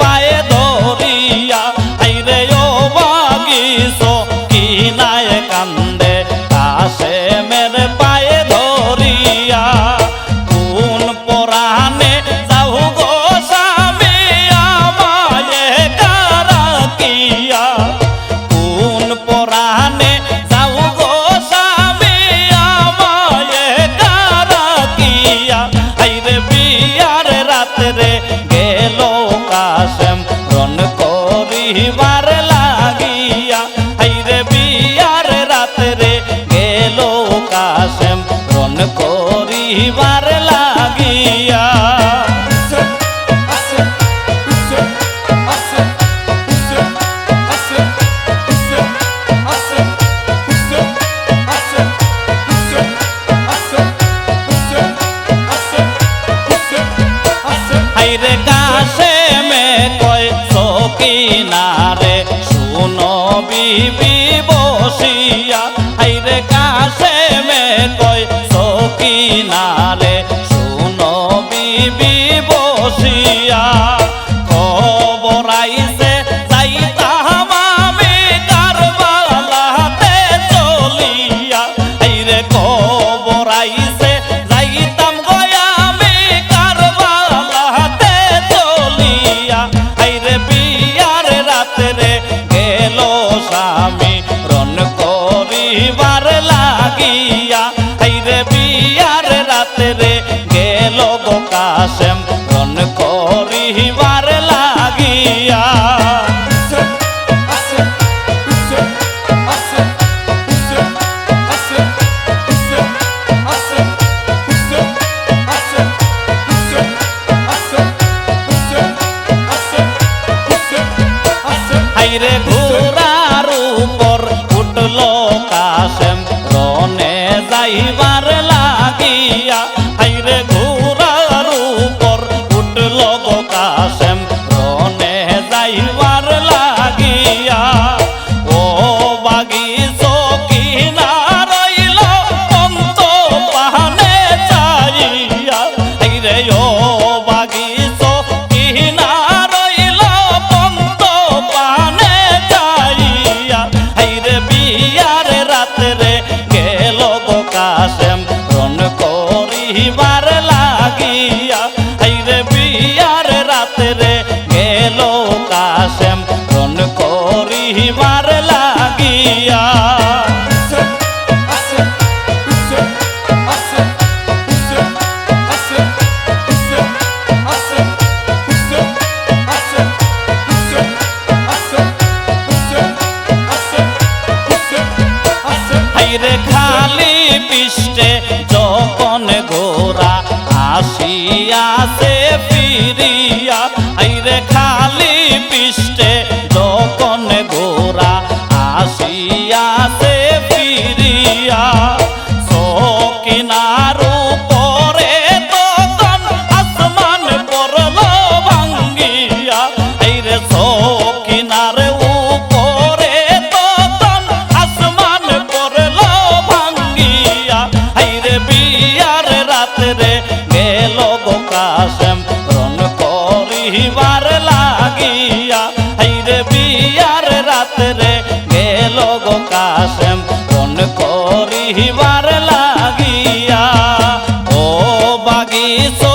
পায়ে ধরিয়া, আইরে ও বাগিস কিনায় কান্দে? আসে মের পায়ে ধরিয়া, কোন পরাণে যাও গো স্বামী, আমায় কারাকিয়া কোন পরাণে যাও গো স্বামী, আমায় কারাকিয়া আইরে বিয়ার রাত্রে મી বাইরে ঘুরা सी রন করিবার লাগিয়া ও বাগিচো